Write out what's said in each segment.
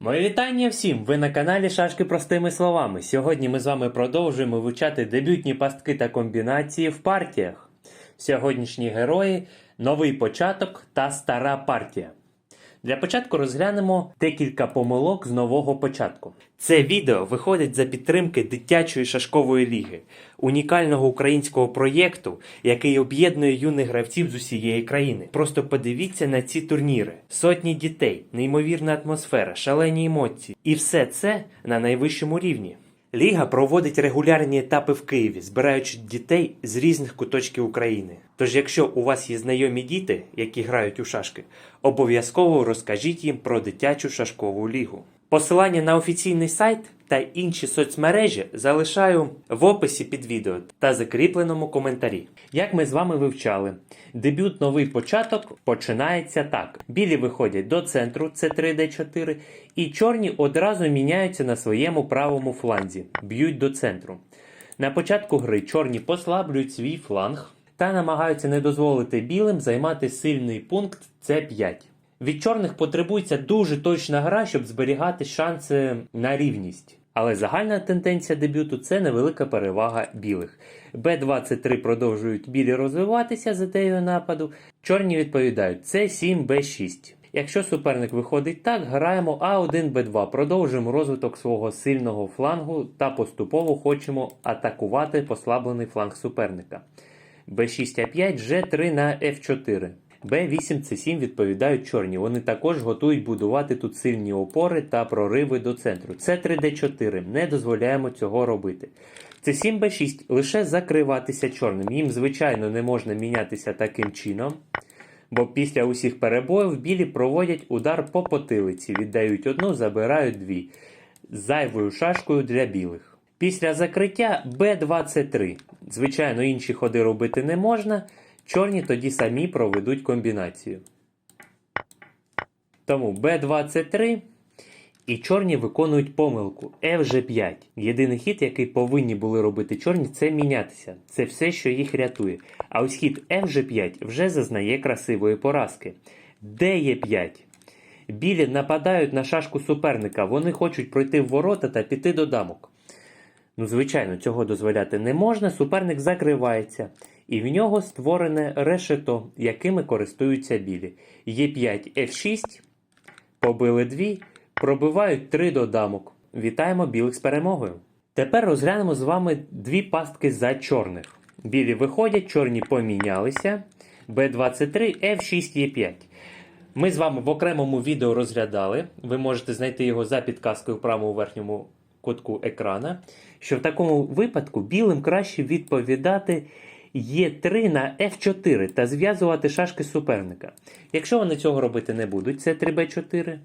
Моє вітання всім! Ви на каналі Шашки простими словами. Сьогодні ми з вами продовжуємо вивчати дебютні пастки та комбінації в партіях. Сьогоднішні герої новий початок та стара партія. Для початку розглянемо декілька помилок з нового початку. Це відео виходить за підтримки дитячої шашкової ліги, унікального українського проєкту, який об'єднує юних гравців з усієї країни. Просто подивіться на ці турніри: сотні дітей, неймовірна атмосфера, шалені емоції, і все це на найвищому рівні. Ліга проводить регулярні етапи в Києві, збираючи дітей з різних куточків України. Тож, якщо у вас є знайомі діти, які грають у шашки, обов'язково розкажіть їм про дитячу шашкову лігу. Посилання на офіційний сайт та інші соцмережі залишаю в описі під відео та закріпленому коментарі. Як ми з вами вивчали, дебют новий початок починається так: білі виходять до центру, це 3D4, і чорні одразу міняються на своєму правому фланзі, б'ють до центру. На початку гри чорні послаблюють свій фланг та намагаються не дозволити білим займати сильний пункт С5. Від чорних потребується дуже точна гра, щоб зберігати шанси на рівність. Але загальна тенденція дебюту це невелика перевага білих. Б23 продовжують білі розвиватися з ідеєю нападу. Чорні відповідають С7, Б6. Якщо суперник виходить так, граємо А1, Б2, продовжуємо розвиток свого сильного флангу та поступово хочемо атакувати послаблений фланг суперника. Б6, А5, Ж3 на Ф4. Б8, С7 відповідають чорні. Вони також готують будувати тут сильні опори та прориви до центру. С3, Д4. Не дозволяємо цього робити. С7, Б6 лише закриватися чорним. Їм, звичайно, не можна мінятися таким чином. Бо після усіх перебоїв білі проводять удар по потилиці, віддають одну, забирають дві зайвою шашкою для білих. Після закриття Б23. Звичайно, інші ходи робити не можна. Чорні тоді самі проведуть комбінацію. Тому Б23 і чорні виконують помилку FG5. Єдиний хід, який повинні були робити чорні, це мінятися. Це все, що їх рятує. А ось хід FG5 вже зазнає красивої поразки. Д5. Білі нападають на шашку суперника. Вони хочуть пройти в ворота та піти до дамок. Ну, звичайно, цього дозволяти не можна. Суперник закривається, і в нього створене решето, якими користуються білі. Є5 F6, побили 2, пробивають 3 до дамок. Вітаємо білих з перемогою. Тепер розглянемо з вами дві пастки за чорних. Білі виходять, чорні помінялися. Б23, F6, Е5. Ми з вами в окремому відео розглядали. Ви можете знайти його за підказкою в правому верхньому кутку екрана. Що в такому випадку білим краще відповідати Е3 на F4 та зв'язувати шашки суперника. Якщо вони цього робити не будуть, це 3Б4.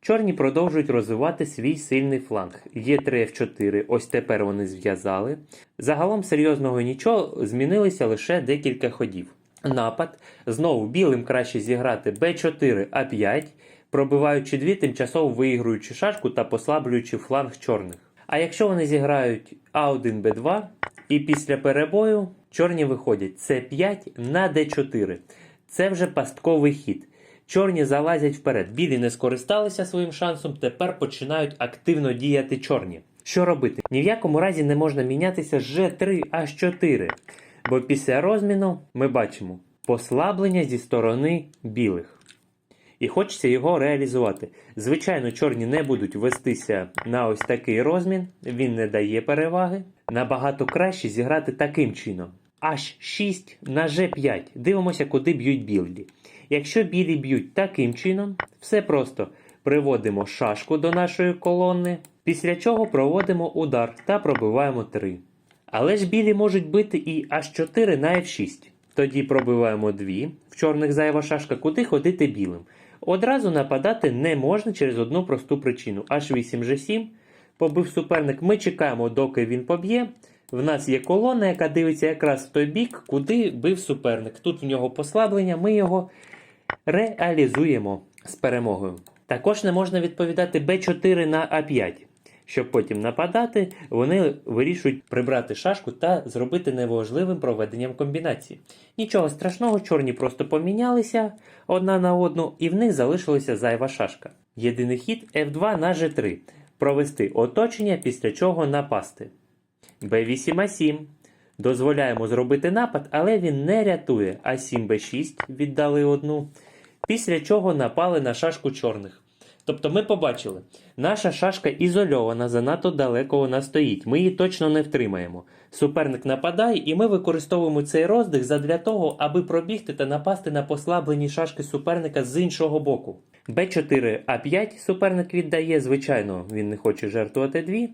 Чорні продовжують розвивати свій сильний фланг. Є 3 F4, ось тепер вони зв'язали. Загалом серйозного нічого, змінилися лише декілька ходів. Напад. Знову білим краще зіграти B4 А5, пробиваючи дві, тимчасово виігруючи шашку та послаблюючи фланг чорних. А якщо вони зіграють А1 Б2, і після перебою чорні виходять С5 на Д4. Це вже пастковий хід. Чорні залазять вперед. Білі не скористалися своїм шансом, тепер починають активно діяти чорні. Що робити? Ні в якому разі не можна мінятися Ж3 H4, бо після розміну ми бачимо послаблення зі сторони білих. І хочеться його реалізувати. Звичайно, чорні не будуть вестися на ось такий розмін, він не дає переваги. Набагато краще зіграти таким чином. H6 на G5. Дивимося, куди б'ють білі. Якщо білі б'ють таким чином, все просто приводимо шашку до нашої колони, після чого проводимо удар та пробиваємо 3. Але ж білі можуть бити і H4 на F6. Тоді пробиваємо 2, в чорних зайва шашка, куди ходити білим. Одразу нападати не можна через одну просту причину. H8 G7 побив суперник. Ми чекаємо, доки він поб'є. В нас є колона, яка дивиться якраз в той бік, куди бив суперник. Тут в нього послаблення, ми його реалізуємо з перемогою. Також не можна відповідати b4 на a5. Щоб потім нападати, вони вирішують прибрати шашку та зробити неважливим проведенням комбінації. Нічого страшного, чорні просто помінялися одна на одну, і в них залишилася зайва шашка. Єдиний хід F2 на G3. Провести оточення, після чого напасти. Б8 А7. Дозволяємо зробити напад, але він не рятує. А7 Б6 віддали одну. Після чого напали на шашку чорних. Тобто ми побачили, наша шашка ізольована, занадто далеко вона стоїть. Ми її точно не втримаємо. Суперник нападає, і ми використовуємо цей роздих задля того, аби пробігти та напасти на послаблені шашки суперника з іншого боку. Б4 А5 суперник віддає, звичайно, він не хоче жертвувати дві.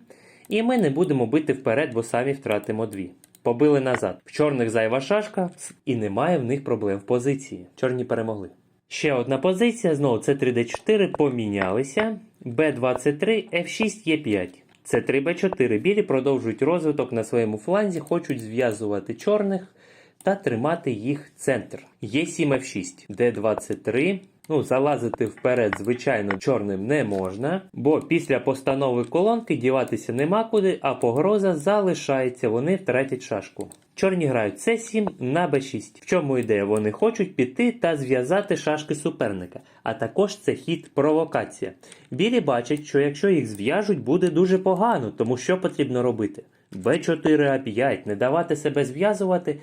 І ми не будемо бити вперед, бо самі втратимо дві. Побили назад. В чорних зайва шашка, і немає в них проблем в позиції. Чорні перемогли. Ще одна позиція, знову це 3D4, помінялися. Б23, F6, Е5. Це 3Б4. Білі продовжують розвиток на своєму фланзі, хочуть зв'язувати чорних та тримати їх центр. Є7 F6, Д23. Ну, залазити вперед, звичайно, чорним не можна, бо після постанови колонки діватися нема куди, а погроза залишається, вони втратять шашку. Чорні грають С7 на Б6. В чому ідея? Вони хочуть піти та зв'язати шашки суперника, а також це хід провокація. Білі бачать, що якщо їх зв'яжуть, буде дуже погано, тому що потрібно робити? Б4А5, не давати себе зв'язувати,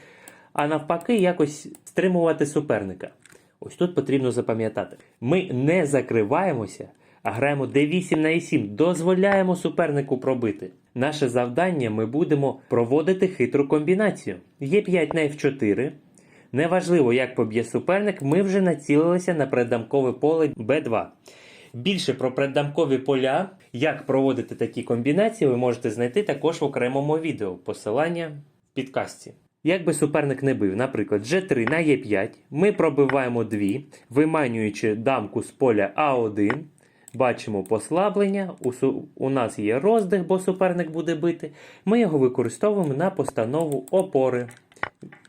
а навпаки, якось стримувати суперника. Ось тут потрібно запам'ятати. Ми не закриваємося, а граємо d8 на e7, дозволяємо супернику пробити. Наше завдання ми будемо проводити хитру комбінацію. Є5 на f4. Неважливо, як поб'є суперник, ми вже націлилися на преддамкове поле b2. Більше про преддамкові поля, як проводити такі комбінації, ви можете знайти також в окремому відео. Посилання в підкасті. Як би суперник не бив, наприклад, G3 на Е5, ми пробиваємо 2, виманюючи дамку з поля А1, бачимо послаблення, у, нас є роздих, бо суперник буде бити. Ми його використовуємо на постанову опори.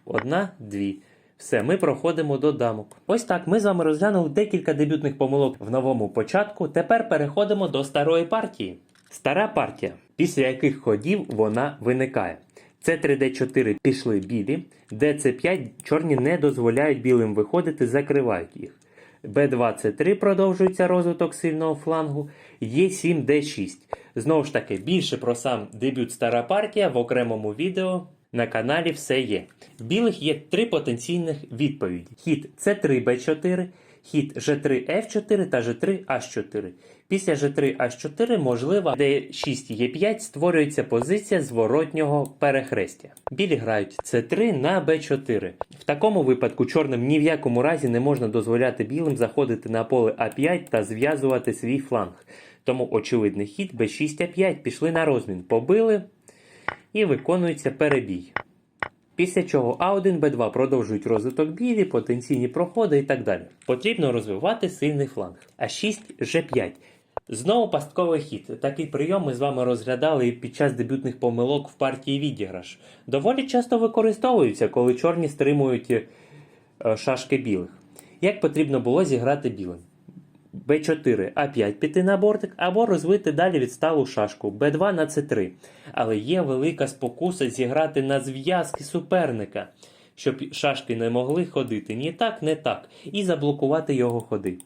Одна, дві. Все, ми проходимо до дамок. Ось так, ми з вами розглянули декілька дебютних помилок в новому початку. Тепер переходимо до старої партії. Стара партія, після яких ходів вона виникає. Це 3D4 пішли білі, DC5 чорні не дозволяють білим виходити, закривають їх. B2C3 продовжується розвиток сильного флангу, Е7Д6. Знову ж таки, більше про сам дебют стара партія в окремому відео на каналі все є. В білих є три потенційних відповіді: хід C3B4, хід G3F4 та G3H4. Після G3H4 можливо D6E5 створюється позиція зворотнього перехрестя. Білі грають C3 на B4. В такому випадку чорним ні в якому разі не можна дозволяти білим заходити на поле А5 та зв'язувати свій фланг. Тому очевидний хід B6А5 пішли на розмін, побили і виконується перебій. Після чого А1, Б2 продовжують розвиток білі, потенційні проходи і так далі. Потрібно розвивати сильний фланг. А6, Ж5. Знову пастковий хід. Такий прийом ми з вами розглядали під час дебютних помилок в партії відіграш. Доволі часто використовуються, коли чорні стримують е, шашки білих. Як потрібно було зіграти білим? Б4, А5 піти на бортик, або розвити далі відсталу шашку Б2 на С3. Але є велика спокуса зіграти на зв'язки суперника, щоб шашки не могли ходити ні так, не так, і заблокувати його ходи.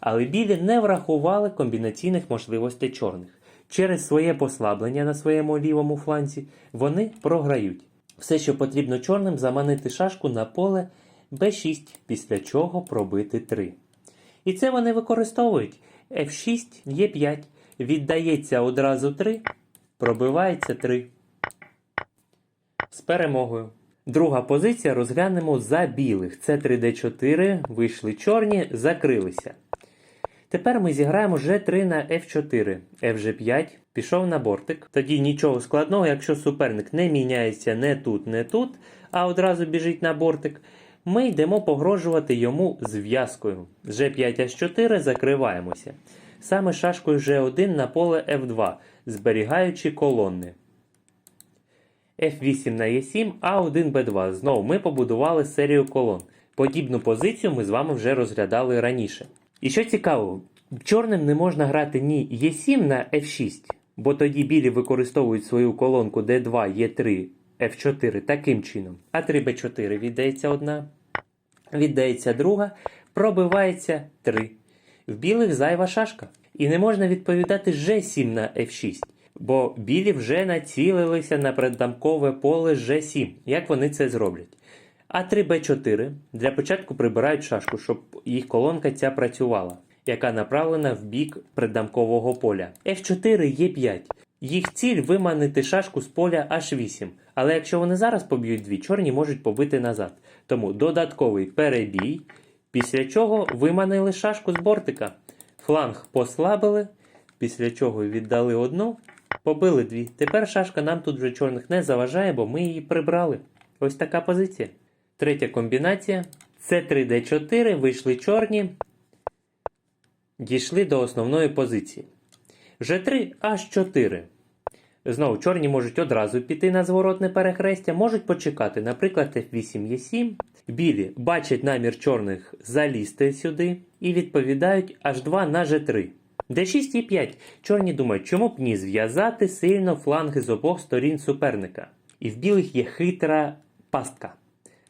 Але білі не врахували комбінаційних можливостей чорних. Через своє послаблення на своєму лівому фланці вони програють. Все, що потрібно чорним, заманити шашку на поле Б6, після чого пробити 3. І це вони використовують. F6, Е5, віддається одразу 3, пробивається 3. З перемогою. Друга позиція розглянемо за білих. Це 3D4, вийшли чорні, закрилися. Тепер ми зіграємо G3 на F4, FG5, пішов на бортик. Тоді нічого складного, якщо суперник не міняється не тут, не тут, а одразу біжить на бортик, ми йдемо погрожувати йому зв'язкою. G5H4 закриваємося. Саме шашкою G1 на поле F2, зберігаючи колони. F8 на E7, А1 Б2. Знову ми побудували серію колон. Подібну позицію ми з вами вже розглядали раніше. І що цікаво, чорним не можна грати ні Е7 на F6, бо тоді білі використовують свою колонку D2, Е3, F4 таким чином. А3 Б4 віддається одна, віддається друга, пробивається 3. В білих зайва шашка. І не можна відповідати G7 на F6, бо білі вже націлилися на преддамкове поле G7. Як вони це зроблять? А3, Б4 для початку прибирають шашку, щоб їх колонка ця працювала, яка направлена в бік преддамкового поля. F4, Е5. Їх ціль виманити шашку з поля H8. Але якщо вони зараз поб'ють дві, чорні можуть побити назад. Тому додатковий перебій, після чого виманили шашку з бортика. Фланг послабили, після чого віддали одну, побили дві. Тепер шашка нам тут вже чорних не заважає, бо ми її прибрали. Ось така позиція. Третя комбінація. С3Д4, вийшли чорні, дійшли до основної позиції. G3, H4. Знову чорні можуть одразу піти на зворотне перехрестя, можуть почекати, наприклад, F8 Е7. Білі бачать намір чорних залізти сюди і відповідають H2 на G3. D6 і 5. Чорні думають, чому б ні зв'язати сильно фланги з обох сторін суперника. І в білих є хитра пастка.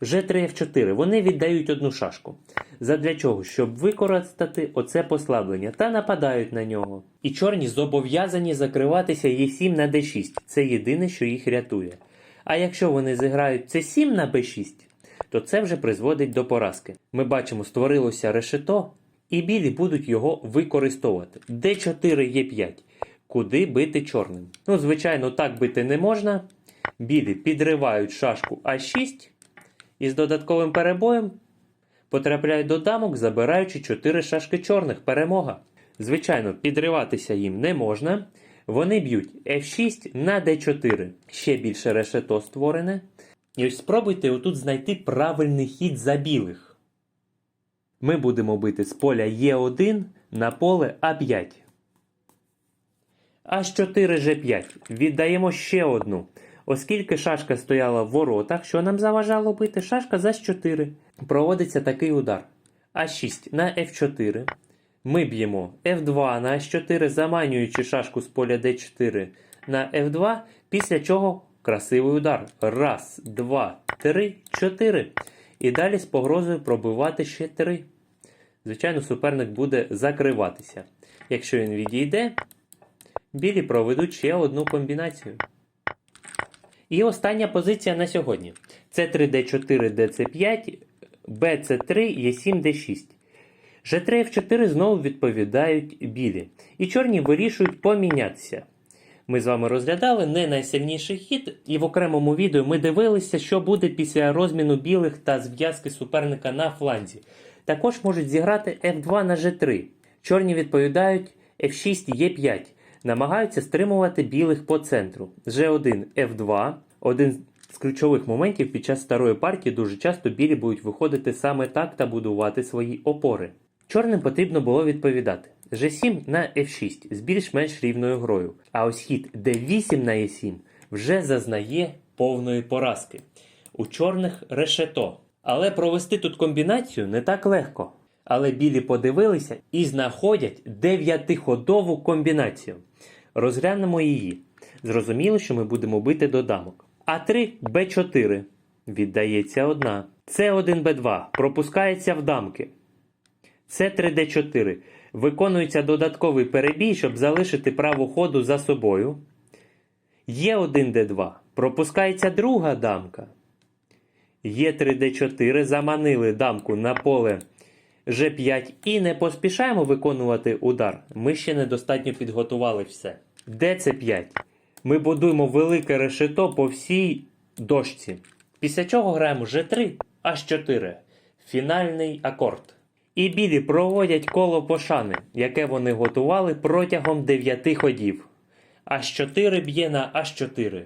G3 F4. Вони віддають одну шашку. Задля чого? Щоб використати оце послаблення та нападають на нього. І чорні зобов'язані закриватися Е7 на D6. Це єдине, що їх рятує. А якщо вони зіграють C7 на B6, то це вже призводить до поразки. Ми бачимо, створилося решето, і білі будуть його використовувати. D4 Е5. Куди бити чорним? Ну, звичайно, так бити не можна. Білі підривають шашку А6 і з додатковим перебоєм потрапляють до дамок, забираючи 4 шашки чорних. Перемога. Звичайно, підриватися їм не можна. Вони б'ють F6 на D4. Ще більше решето створене. І ось спробуйте отут знайти правильний хід за білих. Ми будемо бити з поля Е1 на поле А5. H4 G5. Віддаємо ще одну. Оскільки шашка стояла в воротах, що нам заважало бити, шашка за 4. Проводиться такий удар. А6 на F4. Ми б'ємо F2 на H4, заманюючи шашку з поля D4 на F2, після чого красивий удар. Раз, два, три, чотири. І далі з погрозою пробивати ще три. Звичайно, суперник буде закриватися. Якщо він відійде, білі проведуть ще одну комбінацію. І остання позиція на сьогодні. Це 3D4, DC5, BC3, Е7, D6. G3 F4 знову відповідають білі. І чорні вирішують помінятися. Ми з вами розглядали не найсильніший хід, і в окремому відео ми дивилися, що буде після розміну білих та зв'язки суперника на фланзі. Також можуть зіграти F2 на G3. Чорні відповідають F6 Е5. Намагаються стримувати білих по центру. G1 F2. Один з ключових моментів під час старої партії дуже часто білі будуть виходити саме так та будувати свої опори. Чорним потрібно було відповідати. G7 на F6 з більш-менш рівною грою. А ось хід D8 на E7 вже зазнає повної поразки. У чорних решето. Але провести тут комбінацію не так легко. Але білі подивилися і знаходять дев'ятиходову комбінацію. Розглянемо її. Зрозуміло, що ми будемо бити до дамок. А3 Б4. Віддається одна. С1 Б2. Пропускається в дамки. С3Д4. Виконується додатковий перебій, щоб залишити право ходу за собою. Є1Д2. Пропускається друга дамка. Є3Д4. Заманили дамку на поле G5 і не поспішаємо виконувати удар. Ми ще недостатньо підготували все. ДЦ5. Ми будуємо велике решето по всій дошці. Після чого граємо G3, H4. Фінальний акорд. І білі проводять коло пошани, яке вони готували протягом 9 ходів. H4 б'є на H4.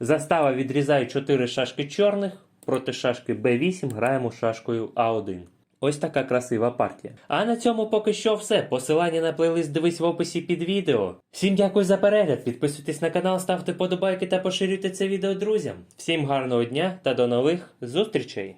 Застава відрізає 4 шашки чорних, проти шашки B8 граємо шашкою А1. Ось така красива партія. А на цьому поки що все. Посилання на плейлист дивись в описі під відео. Всім дякую за перегляд. Підписуйтесь на канал, ставте подобайки та поширюйте це відео друзям. Всім гарного дня та до нових зустрічей!